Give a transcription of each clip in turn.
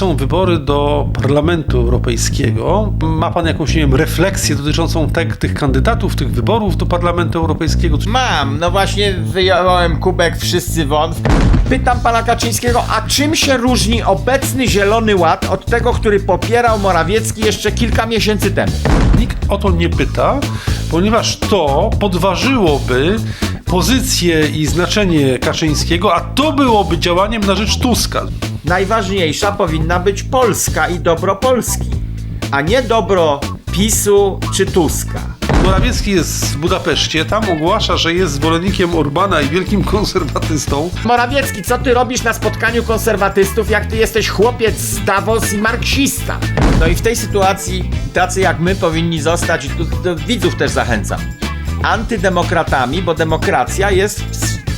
są wybory do Parlamentu Europejskiego. Ma pan jakąś, nie wiem, refleksję dotyczącą te, tych kandydatów, tych wyborów do Parlamentu Europejskiego? Mam, no właśnie wyjąłem kubek wszyscy won. Pytam pana Kaczyńskiego, a czym się różni obecny Zielony Ład od tego, który popierał Morawiecki jeszcze kilka miesięcy temu? Nikt o to nie pyta, ponieważ to podważyłoby pozycję i znaczenie Kaczyńskiego, a to byłoby działaniem na rzecz Tuska. Najważniejsza powinna być Polska i dobro Polski, a nie dobro PiSu czy Tuska. Morawiecki jest w Budapeszcie, tam ogłasza, że jest zwolennikiem Orbana i wielkim konserwatystą. Morawiecki, co ty robisz na spotkaniu konserwatystów, jak ty jesteś chłopiec z Davos i marksista? No i w tej sytuacji tacy jak my powinni zostać, i tu do widzów też zachęcam, antydemokratami, bo demokracja jest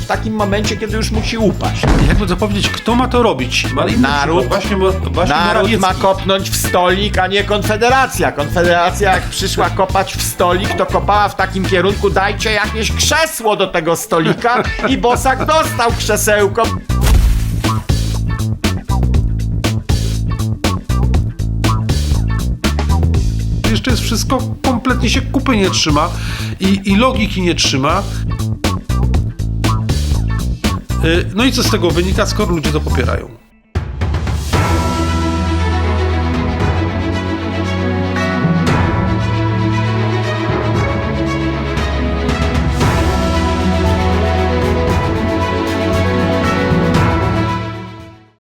w takim momencie, kiedy już musi upaść. Jakby to powiedzieć, kto ma to robić? Naród. Właśnie, właśnie Naród ma kopnąć w stolik, a nie Konfederacja. Konfederacja jak przyszła kopać w stolik, to kopała w takim kierunku dajcie jakieś krzesło do tego stolika i Bosak dostał krzesełko. Jeszcze jest wszystko, kompletnie się kupy nie trzyma i, i logiki nie trzyma. Y, No i co z tego wynika, skoro ludzie to popierają?